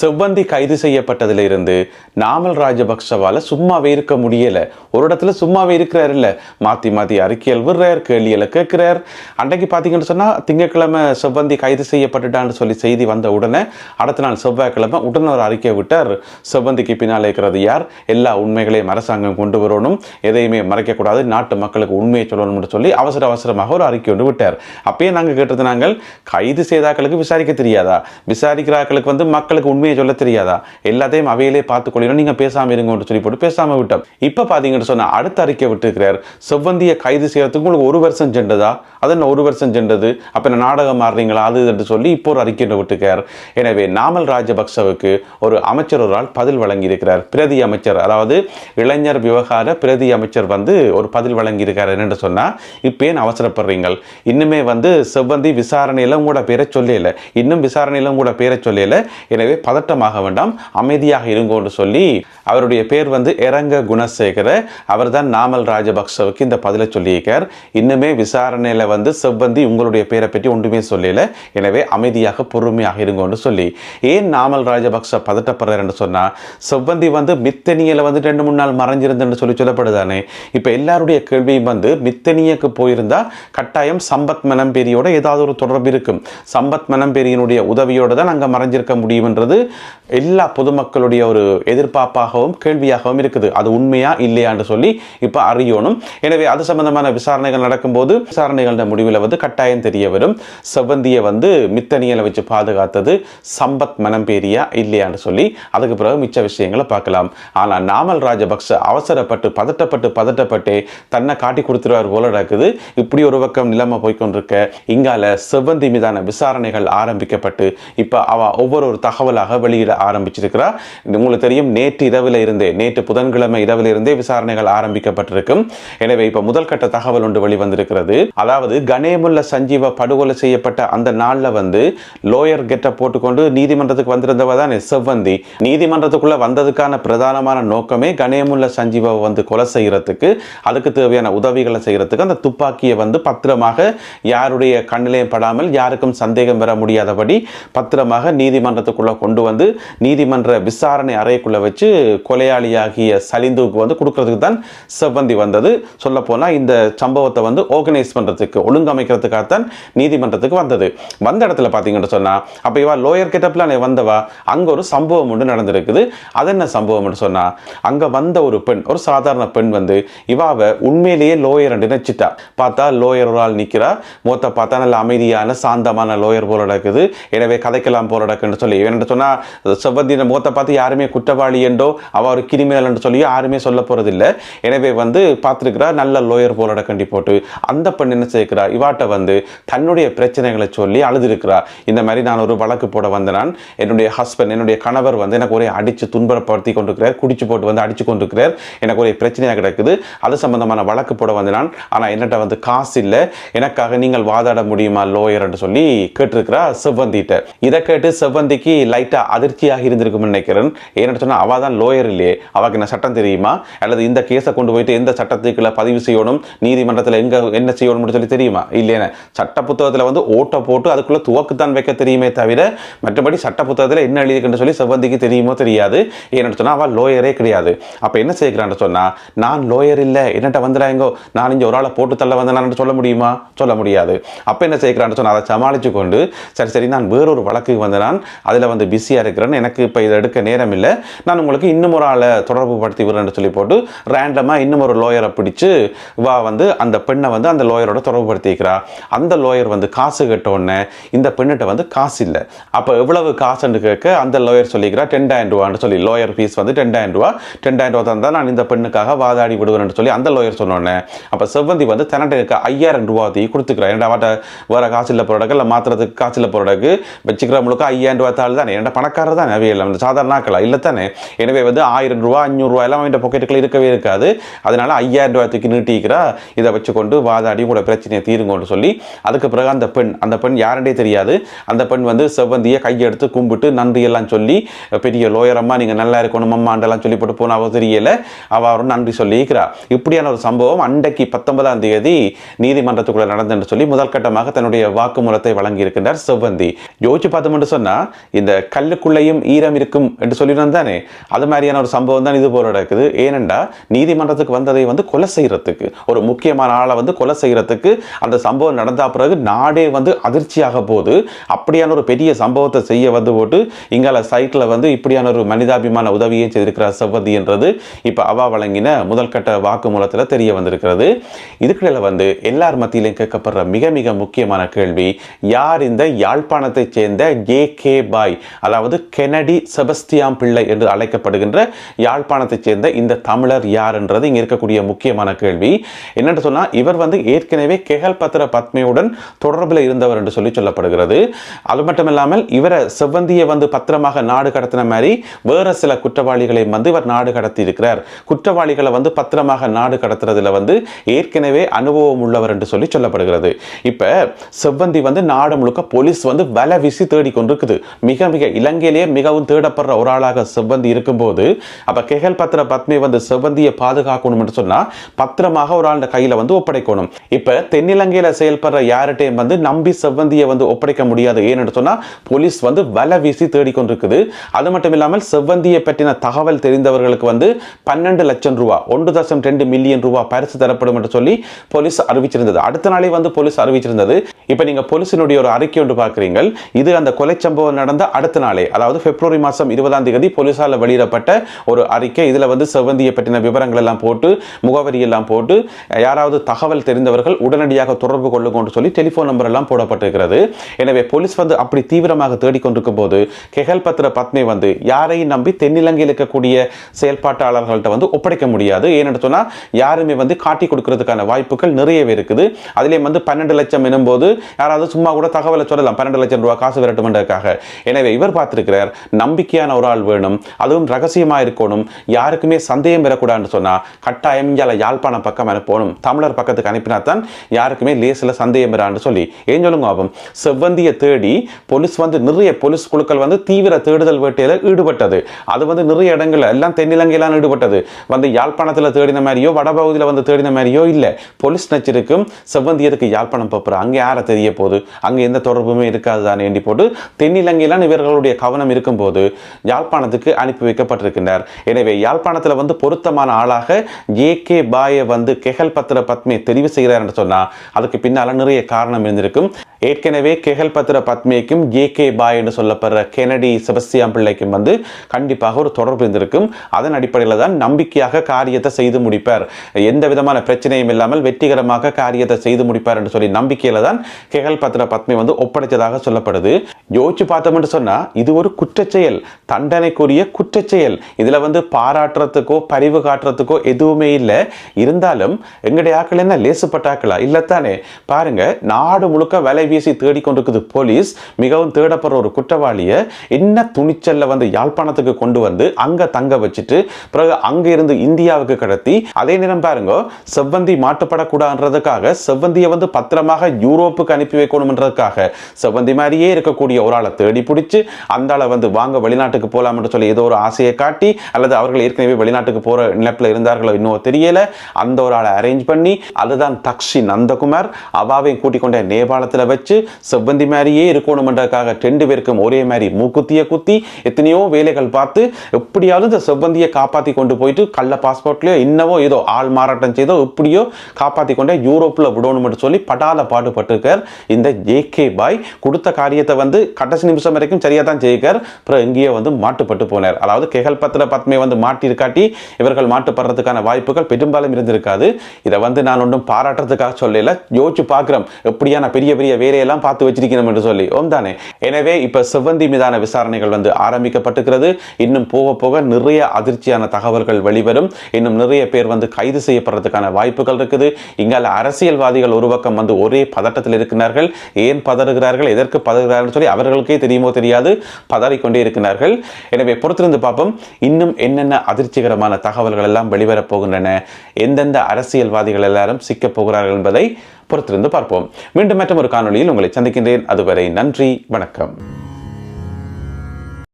செவ்வந்தி கைது செய்யப்பட்டதிலிருந்து நாமல் ராஜபக்சவால சும்மாவே இருக்க முடியல. ஒரு இடத்துல சும்மாவே இருக்கிறார் இல்ல மாத்தி மாத்தி அறிக்கையில் விடுறார் கேள்விகளை கேட்கிறார். அன்றைக்கு பார்த்தீங்கன்னு சொன்னா திங்கட்கிழமை செவ்வந்தி கைது செய்யப்பட்டுட்டான்னு சொல்லி செய்தி வந்த உடனே அடுத்த நாள் செவ்வாய்க்கிழமை உடனே ஒரு அறிக்கை விட்டார். செவ்வந்திக்கு பின்னால் இருக்கிறது யார்? எல்லா உண்மைகளையும் அரசாங்கம் கொண்டு வரணும். எதையுமே மறைக்கக்கூடாது. நாட்டு மக்களுக்கு உண்மையை சொல்லணும்னு சொல்லி அவசர அவசரமாக ஒரு அறிக்கை ஒன்று விட்டார். அப்பயே நாங்கள் கேட்டது நாங்கள் கைது செய்தாக்களுக்கு விசாரிக்க தெரியாதா? விசாரிக்கிறாக்களுக்கு வந்து மக்களுக்கு உண்மை உண்மையை சொல்ல தெரியாதா? எல்லாத்தையும் அவையிலே பார்த்து கொள்ளணும் நீங்க பேசாம இருங்கன்னு சொல்லி போட்டு பேசாம விட்டோம். இப்ப பாத்தீங்கன்னு சொன்னா அடுத்த அறிக்கை விட்டுருக்கிறார் செவ்வந்தியை கைது செய்யறதுக்கு உங்களுக்கு ஒரு வருஷம் சென்றதா? அது என்ன ஒரு வருஷம் சென்றது? அப்ப என்ன நாடகம் மாறுறீங்களா அது என்று சொல்லி இப்போ ஒரு அறிக்கை ஒன்று விட்டுருக்கார் எனவே நாமல் ராஜபக்சவுக்கு ஒரு அமைச்சர் ஒரு ஆள் பதில் வழங்கி இருக்கிறார் பிரதி அமைச்சர் அதாவது இளைஞர் விவகார பிரதி அமைச்சர் வந்து ஒரு பதில் வழங்கி இருக்கார் என்னன்னு சொன்னா இப்போ ஏன் அவசரப்படுறீங்கள்? இன்னுமே வந்து செவ்வந்தி விசாரணையில உங்களோட பேரை சொல்லல. இன்னும் விசாரணையில உங்களோட பேரை சொல்லல. எனவே பதட்டமாக வேண்டாம் அமைதியாக இருங்கோன்னு சொல்லி அவருடைய பேர் வந்து இரங்க குணசேகர. அவர் தான் நாமல் ராஜபக்சவுக்கு இந்த பதிலை சொல்லியிருக்கார். இன்னுமே விசாரணையில் வந்து செவ்வந்தி உங்களுடைய பேரை பற்றி ஒன்றுமே சொல்லல. எனவே அமைதியாக பொறுமையாக இருங்கோன்னு சொல்லி. ஏன் நாமல் ராஜபக்ச பதட்டப்படுறாருன்னு சொன்னால் செவ்வந்தி வந்து மித்தனியில் வந்து ரெண்டு மூணு நாள் மறைஞ்சிருந்துன்னு சொல்லி சொல்லப்படுதானே? இப்போ எல்லாருடைய கேள்வியும் வந்து மித்தனியக்கு போயிருந்தா கட்டாயம் சம்பத் மனம்பேரியோட ஏதாவது ஒரு தொடர்பு இருக்கும். சம்பத் மனம்பேரியினுடைய உதவியோடு தான் அங்கே மறைஞ்சிருக்க முடியும்ன்றது எல்லா பொதுமக்களுடைய ஒரு எதிர்பார்ப்பாகவும் கேள்வியாகவும் இருக்குது. அது உண்மையா இல்லையான்னு சொல்லி இப்போ அறியணும். எனவே அது சம்பந்தமான விசாரணைகள் நடக்கும்போது விசாரணைகள முடிவில் வந்து கட்டாயம் தெரிய வரும் செவ்வந்தியை வந்து மித்தனியலை வச்சு பாதுகாத்தது சம்பத் மனம்பேரியா இல்லையான்னு சொல்லி அதுக்கு பிறகு மிச்ச விஷயங்களை பார்க்கலாம். ஆனால் நாமல் ராஜபக்ச அவசரப்பட்டு பதட்டப்பட்டு பதட்டப்பட்டு தன்னை காட்டி கொடுத்துருவார் போல நடக்குது. இப்படி ஒரு பக்கம் நிலைமை போய்க்கொண்டிருக்க இங்கால செவ்வந்தி மீதான விசாரணைகள் ஆரம்பிக்கப்பட்டு இப்போ அவ ஒவ்வொரு தகவலாக வெளியிட ஆரம்பிச்சிருக்கிறார். உங்களுக்கு தெரியும் நேற்று இரவில் இருந்தே நேற்று புதன்கிழமை இரவில் இருந்தே விசாரணைகள் ஆரம்பிக்கப்பட்டிருக்கும். எனவே இப்போ முதல் கட்ட தகவல் ஒன்று வெளிவந்திருக்கிறது. அதாவது கணேமுல்ல சஞ்சீவ படுகொலை செய்யப்பட்ட அந்த நாளில் வந்து லோயர் கெட்ட போட்டுக்கொண்டு நீதிமன்றத்துக்கு வந்திருந்தவ தான் செவ்வந்தி. நீதிமன்றத்துக்குள்ள வந்ததுக்கான பிரதானமான நோக்கமே கணேமுல்ல சஞ்சீவாவை வந்து கொலை செய்யறதுக்கு அதுக்கு தேவையான உதவிகளை செய்யறதுக்கு அந்த துப்பாக்கியை வந்து பத்திரமாக யாருடைய கண்ணிலையும் படாமல் யாருக்கும் சந்தேகம் பெற முடியாதபடி பத்திரமாக நீதிமன்றத்துக்குள்ள கொண்டு வந்து நீதிமன்ற விசாரணை அறைக்குள்ள வச்சு கொலையாளியாகிய சலிந்துவுக்கு வந்து கொடுக்கறதுக்கு தான் செவ்வந்தி வந்தது. சொல்ல இந்த சம்பவத்தை வந்து ஆர்கனைஸ் ஒழுங்கமைக்கிறதுக்காக தான் நீதிமன்றத்துக்கு வந்தது. வந்த இடத்துல பார்த்தீங்கன்னு சொன்னால் அப்போ இவா லோயர் கெட்டப்ல வந்தவா? அங்கே ஒரு சம்பவம் ஒன்று நடந்திருக்குது. அது என்ன சம்பவம்னு சொன்னா அங்கே வந்த ஒரு பெண் ஒரு சாதாரண பெண் வந்து இவாவை உண்மையிலேயே லோயர் நினைச்சிட்டா. பார்த்தா லோயர் ஒரு ஆள் நிற்கிறா மூத்த பார்த்தா நல்ல அமைதியான சாந்தமான லோயர் போல நடக்குது. எனவே கதைக்கலாம் போல நடக்குன்னு சொல்லி என்ன சொன்னா செவ்வந்தின முகத்தை பார்த்து யாருமே குற்றவாளி என்றோ அவ ஒரு கிரிமினல் என்று சொல்லி யாருமே சொல்ல போகிறதில்லை எனவே வந்து பார்த்துருக்கிறா நல்ல லோயர் போல கண்டி போட்டு அந்த பெண் என்ன செய்கிறா? இவாட்ட வந்து தன்னுடைய பிரச்சனைகளை சொல்லி அழுதுருக்கிறா இந்த மாதிரி நான் ஒரு வழக்கு போட வந்த நான் என்னுடைய ஹஸ்பண்ட் என்னுடைய கணவர் வந்து எனக்கு ஒரே அடித்து துன்பப்படுத்தி கொண்டிருக்கிறார் குடிச்சு போட்டு வந்து அடித்து கொண்டிருக்கிறார். எனக்கு ஒரே பிரச்சனையாக கிடக்குது. அது சம்பந்தமான வழக்கு போட வந்த நான் ஆனால் என்னட்ட வந்து காசு இல்லை. எனக்காக நீங்கள் வாதாட முடியுமா லோயர் என்று சொல்லி கேட்டிருக்கிறா செவ்வந்திட்ட இதை கேட்டு செவ்வந்திக்கு லைட்டாக அதிர்ச்சியாக இருந்திருக்கும் நினைக்கிறேன். ஏன்னு சொன்னால் அவள் தான் லோயர் இல்லையே. அவளுக்கு என்ன சட்டம் தெரியுமா? அல்லது இந்த கேஸை கொண்டு போயிட்டு எந்த சட்டத்துக்குள்ள பதிவு செய்யணும்? நீதிமன்றத்தில் எங்க என்ன செய்யணும்னு சொல்லி தெரியுமா? இல்லையா சட்ட புத்தகத்தில் வந்து ஓட்டை போட்டு அதுக்குள்ள துவக்குத்தான் வைக்க தெரியுமே தவிர மற்றபடி சட்ட புத்தகத்தில் என்ன எழுதிருக்குன்னு சொல்லி செவ்வந்திக்கு தெரியுமோ தெரியாது. ஏன்னு சொன்னா அவள் லோயரே கிடையாது. அப்போ என்ன செய்கிறான்னு சொன்னா நான் லோயர் இல்லை. என்னட்ட வந்துடாங்கோ நான் இங்கே ஒரு ஆளை போட்டு தள்ள வந்தேனான்னு சொல்ல முடியுமா? சொல்ல முடியாது. அப்போ என்ன செய்கிறான்னு சொன்னா அதை சமாளித்து கொண்டு சரி சரி நான் வேறொரு வழக்குக்கு வந்த நான் அதில் வந்து பிஸியாக இருக்கிறேன்னு எனக்கு இப்போ இதை எடுக்க நேரம் இல்லை நான் உங்களுக்கு இன்னும் ஒரு ஆளை தொடர்பு படுத்தி விடுறேன்னு சொல்லி போட்டு ரேண்டமாக இன்னும் ஒரு லோயரை பிடிச்சி வா வந்து அந்த பெண்ணை வந்து அந்த லோயரோட தொடர்புபடுத்திக்கிறா அந்த லோயர் வந்து காசு கட்ட இந்த பெண்ணிட்ட வந்து காசு இல்லை. அப்போ எவ்வளவு காசுன்னு கேட்க அந்த லோயர் சொல்லிக்கிறா டென்டாயிரம் ரூபான்னு சொல்லி. லோயர் ஃபீஸ் வந்து டென்டாயிரம் ரூபா. டென்டாயிரம் ரூபா தந்தால் நான் இந்த பெண்ணுக்காக வாதாடி விடுவேன் சொல்லி அந்த லோயர் சொன்னோடனே அப்போ செவ்வந்தி வந்து தன்னிட்ட இருக்க ஐயாயிரம் ரூபா தீ கொடுத்துக்கிறா. ஏன்டா அவட்ட காசு இல்லை போகிறக்கு இல்லை மாத்திரத்துக்கு காசு இல்லை போகிறக்கு வச்சுக்கிற முழுக்க ஐயாயிரம் ரூபா தாள் தான் ஏன்டா பணக்காரர் தானே அவையில் அந்த சாதாரண ஆக்கலாம் இல்லை தானே எனவே வந்து ஆயிரம் ரூபா அஞ்சூறு ரூபா எல்லாம் அவன் பாக்கெட்டுக்குள்ள இருக்கவே இருக்காது. அதனால ஐயாயிரம் ரூபாய்க்கு நீட்டிக்கிறா. இதை வச்சுக்கொண்டு வாதாடி உங்களோட பிரச்சனையை தீருங்கன்னு சொல்லி அதுக்கு பிறகு அந்த பெண் அந்த பெண் யாருன்றே தெரியாது. அந்த பெண் வந்து செவ்வந்தியை கையெடுத்து கும்பிட்டு நன்றி எல்லாம் சொல்லி பெரிய லோயரம்மா நீங்கள் நல்லா இருக்கணும் அம்மாண்டெல்லாம் சொல்லி போட்டு போனாவோ அவ தெரியல. அவரும் நன்றி சொல்லியிருக்கிறா. இப்படியான ஒரு சம்பவம் அன்றைக்கு பத்தொன்பதாம் தேதி நீதிமன்றத்துக்குள்ள நடந்துன்னு சொல்லி முதல் கட்டமாக தன்னுடைய வாக்குமூலத்தை வழங்கி இருக்கின்றார் செவ்வந்தி. யோசிச்சு பார்த்தோம்னு சொன்னால் இந்த கல் கல்லுக்குள்ளேயும் ஈரம் இருக்கும் என்று சொல்லியிருந்தோம் தானே? அது மாதிரியான ஒரு சம்பவம் தான் இது போல நடக்குது. ஏனெண்டா நீதிமன்றத்துக்கு வந்ததை வந்து கொலை செய்யறதுக்கு ஒரு முக்கியமான ஆளை வந்து கொலை செய்யறதுக்கு அந்த சம்பவம் நடந்த பிறகு நாடே வந்து அதிர்ச்சியாக போகுது. அப்படியான ஒரு பெரிய சம்பவத்தை செய்ய வந்து போட்டு இங்கால சைட்ல வந்து இப்படியான ஒரு மனிதாபிமான உதவியை செய்திருக்கிறார் செவ்வதி என்றது இப்போ அவா வழங்கின முதல் கட்ட வாக்குமூலத்தில் தெரிய வந்திருக்கிறது. இதுக்கிடையில் வந்து எல்லார் மத்தியிலையும் கேட்கப்படுற மிக மிக முக்கியமான கேள்வி யார் இந்த யாழ்ப்பாணத்தை சேர்ந்த ஜே கே பாய் அதாவது கெனடி செபஸ்தியாம் பிள்ளை என்று அழைக்கப்படுகின்ற யாழ்ப்பாணத்தை சேர்ந்த இந்த தமிழர் யார் என்றது இங்கே இருக்கக்கூடிய முக்கியமான கேள்வி. என்னென்று சொன்னா இவர் வந்து ஏற்கனவே கெகல் பத்திர பத்மையுடன் தொடர்பில் இருந்தவர் என்று சொல்லி சொல்லப்படுகிறது. அது மட்டும் இல்லாமல் இவரை செவ்வந்தியை வந்து பத்திரமாக நாடு கடத்தின மாதிரி வேற சில குற்றவாளிகளை வந்து இவர் நாடு கடத்தி இருக்கிறார் குற்றவாளிகளை வந்து பத்திரமாக நாடு கடத்துறதுல வந்து ஏற்கனவே அனுபவம் உள்ளவர் என்று சொல்லி சொல்லப்படுகிறது. இப்ப செவ்வந்தி வந்து நாடு முழுக்க போலீஸ் வந்து வலை வீசி தேடி கொண்டிருக்குது மிக மிக இலங்கையிலேயே மிகவும் தேடப்படுற ஒரு ஆளாக செவ்வந்தி இருக்கும்போது அப்போ கெகல் பத்திர பத்மி வந்து செவ்வந்தியை பாதுகாக்கணும் என்று சொன்னா பத்திரமாக ஒரு ஆளுடைய கையில் வந்து ஒப்படைக்கணும். இப்போ தென்னிலங்கையில் செயல்படுற யார்கிட்டையும் வந்து நம்பி செவ்வந்தியை வந்து ஒப்படைக்க முடியாது. ஏன்னு சொன்னால் போலீஸ் வந்து வலை வீசி தேடிக்கொண்டிருக்குது. அது மட்டும் இல்லாமல் செவ்வந்தியை பற்றின தகவல் தெரிந்தவர்களுக்கு வந்து பன்னெண்டு லட்சம் ரூபா ஒன்று தசம் ரெண்டு மில்லியன் ரூபா பரிசு தரப்படும் என்று சொல்லி போலீஸ் அறிவிச்சிருந்தது. அடுத்த நாளே வந்து போலீஸ் அறிவிச்சிருந்தது. இப்போ நீங்க போலீஸினுடைய ஒரு அறிக்கை ஒன்று பார்க்குறீங்க இது அந்த கொலை சம்பவம் நடந்த அடுத்த நாள். அதாவது பிப்ரவரி மாதம் இருபதாம் தேதி போலீஸால் வெளியிடப்பட்ட ஒரு அறிக்கை. இதில் வந்து செவ்வந்தியை பற்றின விவரங்கள் எல்லாம் போட்டு முகவரி எல்லாம் போட்டு யாராவது தகவல் தெரிந்தவர்கள் உடனடியாக தொடர்பு கொள்ளுங்கன்னு சொல்லி டெலிஃபோன் நம்பர் எல்லாம் போடப்பட்டிருக்கிறது. எனவே போலீஸ் வந்து அப்படி தீவிரமாக தேடிக்கொண்டிருக்கும் போது கெகல் பத்திர பத்னி வந்து யாரையும் நம்பி தென்னிலங்கையில் இருக்கக்கூடிய செயல்பாட்டாளர்கள்ட்ட வந்து ஒப்படைக்க முடியாது. ஏன்னு சொன்னால் யாருமே வந்து காட்டி கொடுக்கறதுக்கான வாய்ப்புகள் நிறையவே இருக்குது. அதிலே வந்து பன்னெண்டு லட்சம் எனும்போது யாராவது சும்மா கூட தகவலை சொல்லலாம். பன்னெண்டு லட்சம் ரூபாய் காசு விரட்டுமென்றதுக்காக. எனவே இவர் பார்த்திருக்கிறார் நம்பிக்கையான ஒரு ஆள் வேணும். அதுவும் ரகசியமா இருக்கணும். யாருக்குமே சந்தேகம் பெறக்கூடாதுன்னு சொன்னா கட்டாயம் இங்கே யாழ்ப்பாணம் பக்கம் அனுப்பணும் தமிழர் பக்கத்துக்கு அனுப்பினா தான் யாருக்குமே லேசில் சந்தேகம் பெறான்னு சொல்லி. ஏன் சொல்லுங்க ஆகும் செவ்வந்தியை தேடி போலீஸ் வந்து நிறைய போலீஸ் குழுக்கள் வந்து தீவிர தேடுதல் வேட்டையில் ஈடுபட்டது. அது வந்து நிறைய இடங்கள்ல எல்லாம் தென்னிலங்கையெல்லாம் ஈடுபட்டது. வந்து யாழ்ப்பாணத்தில் தேடின மாதிரியோ வடபகுதியில் வந்து தேடின மாதிரியோ இல்லை. போலீஸ் நச்சிருக்கும் செவ்வந்தியருக்கு யாழ்ப்பாணம் போப்புற அங்கே யாரை தெரிய போகுது? அங்கே எந்த தொடர்புமே இருக்காது தானே. போட்டு தென்னிலங்கையிலாம் இவர்களுடைய கவனம் இருக்கும்போது யாழ்ப்பாணத்துக்கு அனுப்பி வைக்கப்பட்டிருக்கின்றார். எனவே யாழ்ப்பாணத்தில் வந்து பொருத்தமான ஆளாக ஏ கே பாயை வந்து கெகல் பத்திர பத்மியை தெரிவு செய்கிறார் என்று சொன்னால் அதுக்கு பின்னால் நிறைய காரணம் இருந்திருக்கும். ஏற்கனவே கெகல் பத்திர பத்மிக்கும் ஏ கே பாய் என்று சொல்லப்படுற கெனடி செபஸ்தியாம் பிள்ளைக்கும் வந்து கண்டிப்பாக ஒரு தொடர்பு இருந்திருக்கும். அதன் அடிப்படையில் தான் நம்பிக்கையாக காரியத்தை செய்து முடிப்பார். எந்த விதமான பிரச்சனையும் இல்லாமல் வெற்றிகரமாக காரியத்தை செய்து முடிப்பார் என்று சொல்லி நம்பிக்கையில் தான் கெகல் பத்திர பத்மி வந்து ஒப்படைத்ததாக சொல்லப்படுது. யோசிச்சு பார்த்தோம்னு சொன்னால் இது ஒரு குற்றச்செயல். தண்டனைக்குரிய குற்றச்செயல். இதில் வந்து பாராட்டுறதுக்கோ பரிவு காட்டுறதுக்கோ எதுவுமே இல்லை. இருந்தாலும் எங்களுடைய ஆக்கள் என்ன? லேசுப்பட்டாக்களா இல்லைத்தானே? பாருங்க நாடு முழுக்க வேலை வீசி தேடிக்கொண்டிருக்குது போலீஸ். மிகவும் தேடப்படுற ஒரு குற்றவாளியை என்ன துணிச்சல்ல வந்து யாழ்ப்பாணத்துக்கு கொண்டு வந்து அங்க தங்க வச்சுட்டு பிறகு அங்க இருந்து இந்தியாவுக்கு கடத்தி அதே நேரம் பாருங்க செவ்வந்தி மாட்டுப்படக்கூடாதுன்றதுக்காக செவ்வந்தியை வந்து பத்திரமாக யூரோப்புக்கு அனுப்பி வைக்கணும்ன்றதுக்காக செவ்வந்தி மாதிரியே இருக்கக்கூடிய ஒரு ஆளை தேடி பிடிச்சி அந்த ஆளை வந்து வாங்க வெளிநாட்டுக்கு போலாம்னு சொல்லி ஏதோ ஒரு ஆசையை காட்டி அல்லது அவர்கள் ஏற்கனவே வெளிநாட்டுக்கு போற நிலப்பில் இருந்தார்களோ இன்னும் தெரியல அந்த ஒரு ஆளை அரேஞ்ச் பண்ணி அதுதான் தக்ஷி நந்தகுமார் அவாவையும் கூட்டிக் கொண்ட நேபாளத்தில் வச்சு வச்சு செவ்வந்தி மாதிரியே இருக்கணும்ன்றதுக்காக ரெண்டு பேருக்கும் ஒரே மாதிரி மூக்குத்திய குத்தி எத்தனையோ வேலைகள் பார்த்து எப்படியாவது இந்த செவ்வந்தியை காப்பாற்றி கொண்டு போயிட்டு கள்ள பாஸ்போர்ட்லையோ என்னவோ ஏதோ ஆள் மாறாட்டம் செய்தோ எப்படியோ காப்பாற்றி கொண்டே யூரோப்பில் விடணும்னு சொல்லி படால பாடுபட்டிருக்கார். இந்த ஜேகே பாய் கொடுத்த காரியத்தை வந்து கடைசி நிமிஷம் வரைக்கும் சரியாக தான் செய்கிறார் அப்புறம் எங்கேயோ வந்து மாட்டுப்பட்டு போனார். அதாவது கெகல் பத்திர பத்மை வந்து மாட்டிருக்காட்டி இவர்கள் மாட்டுப்படுறதுக்கான வாய்ப்புகள் பெரும்பாலும் இருந்திருக்காது. இதை வந்து நான் ஒன்றும் பாராட்டுறதுக்காக சொல்லல. யோசிச்சு பார்க்குறோம். எப்படியான பெரிய பெரிய வேலையெல்லாம் பார்த்து வச்சிருக்கணும் என்று சொல்லி. ஓம் தானே. எனவே இப்போ செவ்வந்தி மீதான விசாரணைகள் வந்து ஆரம்பிக்கப்பட்டிருக்கிறது. இன்னும் போக போக நிறைய அதிர்ச்சியான தகவல்கள் வெளிவரும். இன்னும் நிறைய பேர் வந்து கைது செய்யப்படுறதுக்கான வாய்ப்புகள் இருக்குது. இங்கால அரசியல்வாதிகள் ஒரு பக்கம் வந்து ஒரே பதட்டத்தில் இருக்கிறார்கள். ஏன் பதறுகிறார்கள்? எதற்கு பதறுகிறார்கள் சொல்லி அவர்களுக்கே தெரியுமோ தெரியாது. பதறிக்கொண்டே இருக்கிறார்கள். எனவே பொறுத்திருந்து பார்ப்போம். இன்னும் என்னென்ன அதிர்ச்சிகரமான தகவல்கள் எல்லாம் வெளிவரப் போகின்றன? எந்தெந்த அரசியல்வாதிகள் எல்லாரும் சிக்கப் போகிறார்கள் என்பதை பொறுத்திருந்து பார்ப்போம். மீண்டும் மற்றும் ஒரு காணொலியில் உங்களை சந்திக்கின்றேன். அதுவரை நன்றி வணக்கம்.